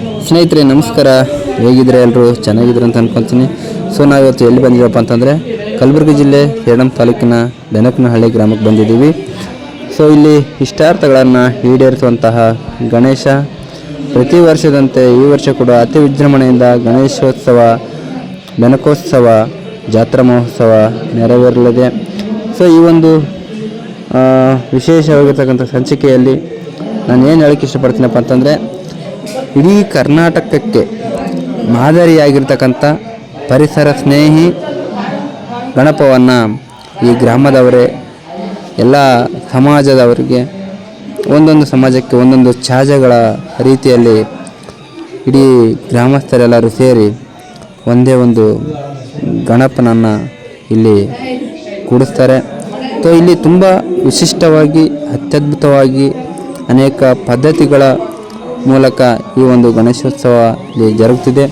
ಸ್ನೇಹಿತರೆ, ನಮಸ್ಕಾರ. ಹೇಗಿದ್ರೆ ಎಲ್ಲರೂ ಚೆನ್ನಾಗಿದ್ರು ಅಂತ ಅನ್ಕೊತೀನಿ. ಸೊ, ನಾವಿವತ್ತು ಎಲ್ಲಿ ಬಂದಿದ್ದೀವಪ್ಪ ಅಂತಂದರೆ ಕಲಬುರಗಿ ಜಿಲ್ಲೆ ಸೇಡಂ ತಾಲೂಕಿನ ಬೆನಕನಹಳ್ಳಿ ಗ್ರಾಮಕ್ಕೆ ಬಂದಿದ್ದೀವಿ. ಸೊ, ಇಲ್ಲಿ ಇಷ್ಟಾರ್ಥಗಳನ್ನು ಈಡೇರಿಸುವಂತಹ ಗಣೇಶ, ಪ್ರತಿ ವರ್ಷದಂತೆ ಈ ವರ್ಷ ಕೂಡ ಅತಿ ವಿಜೃಂಭಣೆಯಿಂದ ಗಣೇಶೋತ್ಸವ, ಬೆನಕೋತ್ಸವ, ಜಾತ್ರಾ ಮಹೋತ್ಸವ ನೆರವೇರಲಿದೆ. ಸೊ, ಈ ಒಂದು ವಿಶೇಷವಾಗಿರ್ತಕ್ಕಂಥ ಸಂಚಿಕೆಯಲ್ಲಿ ನಾನು ಏನು ಹೇಳೋಕ್ಕೆ ಇಷ್ಟಪಡ್ತೀನಪ್ಪ ಅಂತಂದರೆ ಇಡೀ ಕರ್ನಾಟಕಕ್ಕೆ ಮಾದರಿಯಾಗಿರ್ತಕ್ಕಂಥ ಪರಿಸರ ಸ್ನೇಹಿ ಗಣಪವನ್ನು ಈ ಗ್ರಾಮದವರೇ, ಎಲ್ಲ ಸಮಾಜದವರಿಗೆ, ಒಂದೊಂದು ಸಮಾಜಕ್ಕೆ ಒಂದೊಂದು ಛಾಜಗಳ ರೀತಿಯಲ್ಲಿ ಇಡೀ ಗ್ರಾಮಸ್ಥರೆಲ್ಲರೂ ಸೇರಿ ಒಂದೇ ಒಂದು ಗಣಪನನ್ನು ಇಲ್ಲಿ ಕೂಡಿಸ್ತಾರೆ. ಸೊ, ಇಲ್ಲಿ ತುಂಬ ವಿಶಿಷ್ಟವಾಗಿ, ಅತ್ಯದ್ಭುತವಾಗಿ ಅನೇಕ ಪದ್ಧತಿಗಳ ಮೂಲಕ ಈ ಒಂದು ಗಣೇಶೋತ್ಸವ ಇಲ್ಲಿ ಜರುಗುತ್ತಿದೆ.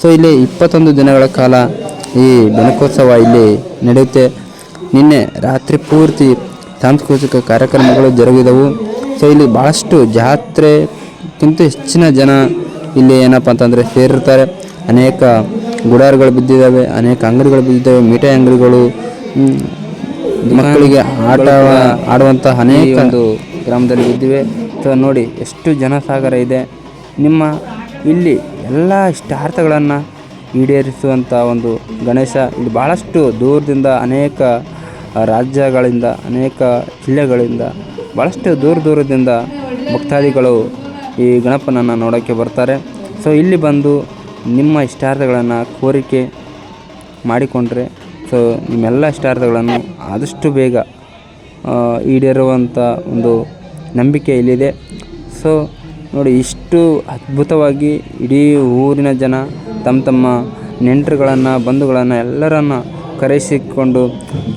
ಸೊ ಇಲ್ಲಿ ಇಪ್ಪತ್ತೊಂದು ದಿನಗಳ ಕಾಲ ಈ ಗಣಕೋತ್ಸವ ಇಲ್ಲಿ ನಡೆಯುತ್ತೆ. ನಿನ್ನೆ ರಾತ್ರಿ ಪೂರ್ತಿ ಸಾಂಸ್ಕೃತಿಕ ಕಾರ್ಯಕ್ರಮಗಳು ಜರುಗಿದವು. ಸೊ ಇಲ್ಲಿ ಭಾಳಷ್ಟು ಜಾತ್ರೆಗಿಂತ ಹೆಚ್ಚಿನ ಜನ ಇಲ್ಲಿ ಏನಪ್ಪ ಅಂತಂದರೆ ಸೇರಿರ್ತಾರೆ. ಅನೇಕ ಗುಡಾರ್ಗಳು ಬಿದ್ದಿದ್ದಾವೆ, ಅನೇಕ ಅಂಗಡಿಗಳು ಬಿದ್ದಿದ್ದಾವೆ ಮಿಠಾಯಿ ಅಂಗಡಿಗಳು ಮಕ್ಕಳಿಗೆ ಆಟ ಆಡುವಂತಹ ಅನೇಕ ಒಂದು ಗ್ರಾಮದಲ್ಲಿ ಬಿದ್ದಿವೆ. ಸೊ ನೋಡಿ ಎಷ್ಟು ಜನಸಾಗರ ಇದೆ. ನಿಮ್ಮ ಇಲ್ಲಿ ಎಲ್ಲ ಇಷ್ಟಾರ್ಥಗಳನ್ನು ಈಡೇರಿಸುವಂಥ ಒಂದು ಗಣೇಶ ಇಲ್ಲಿ ಭಾಳಷ್ಟು ದೂರದಿಂದ ಅನೇಕ ರಾಜ್ಯಗಳಿಂದ, ಅನೇಕ ಜಿಲ್ಲೆಗಳಿಂದ ಭಾಳಷ್ಟು ದೂರ ದೂರದಿಂದ ಭಕ್ತಾದಿಗಳು ಈ ಗಣಪನನ್ನು ನೋಡೋಕ್ಕೆ ಬರ್ತಾರೆ. ಸೊ ಇಲ್ಲಿ ಬಂದು ನಿಮ್ಮ ಇಷ್ಟಾರ್ಥಗಳನ್ನು ಕೋರಿಕೆ ಮಾಡಿಕೊಂಡ್ರೆ ಸೊ ನಿಮ್ಮೆಲ್ಲ ಇಷ್ಟಾರ್ಥಗಳನ್ನು ಆದಷ್ಟು ಬೇಗ ಈಡೇರುವಂಥ ಒಂದು ನಂಬಿಕೆ ಇಲ್ಲಿದೆ. ಸೊ ನೋಡಿ, ಇಷ್ಟು ಅದ್ಭುತವಾಗಿ ಇಡೀ ಊರಿನ ಜನ ತಮ್ಮ ತಮ್ಮ ನೆಂಟರುಗಳನ್ನು, ಬಂಧುಗಳನ್ನು ಎಲ್ಲರನ್ನು ಕರೆಸಿಕೊಂಡು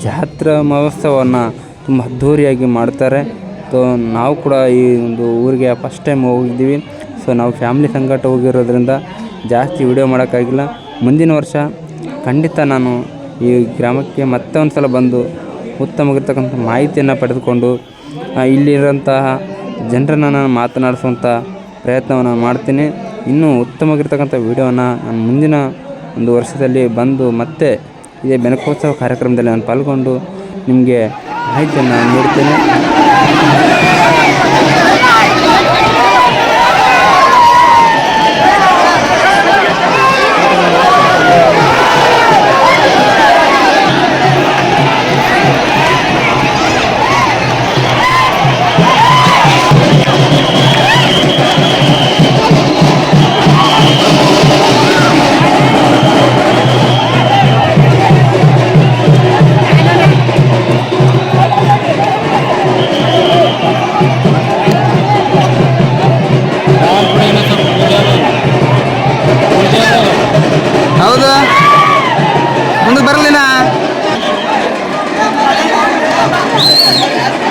ಜಾತ್ರಾ ಮಹೋತ್ಸವವನ್ನು ತುಂಬ ಅದ್ಧೂರಿಯಾಗಿ ಮಾಡ್ತಾರೆ. ಸೊ ನಾವು ಕೂಡ ಈ ಒಂದು ಊರಿಗೆ ಫಸ್ಟ್ ಟೈಮ್ ಹೋಗಿದ್ದೀವಿ. ಸೊ ನಾವು ಫ್ಯಾಮ್ಲಿ ಸಂಗಟ ಹೋಗಿರೋದ್ರಿಂದ ಜಾಸ್ತಿ ವಿಡಿಯೋ ಮಾಡೋಕ್ಕಾಗಿಲ್ಲ. ಮುಂದಿನ ವರ್ಷ ಖಂಡಿತ ನಾನು ಈ ಗ್ರಾಮಕ್ಕೆ ಮತ್ತೆ ಒಂದು ಸಲ ಬಂದು ಉತ್ತಮವಾಗಿರ್ತಕ್ಕಂಥ ಮಾಹಿತಿಯನ್ನು ಪಡೆದುಕೊಂಡು ಇಲ್ಲಿರೋಂತಹ ಜನರನ್ನು ನಾನು ಮಾತನಾಡಿಸುವಂಥ ಪ್ರಯತ್ನವನ್ನು ಮಾಡ್ತೀನಿ. ಇನ್ನೂ ಉತ್ತಮವಾಗಿರ್ತಕ್ಕಂಥ ವೀಡಿಯೋನ ನಾನು ಮುಂದಿನ ಒಂದು ವರ್ಷದಲ್ಲಿ ಬಂದು ಮತ್ತೆ ಇದೇ ಬೆನಕೋತ್ಸವ ಕಾರ್ಯಕ್ರಮದಲ್ಲಿ ನಾನು ಪಾಲ್ಗೊಂಡು ನಿಮಗೆ ಮಾಹಿತಿಯನ್ನು ನೀಡ್ತೇನೆ. Yeah.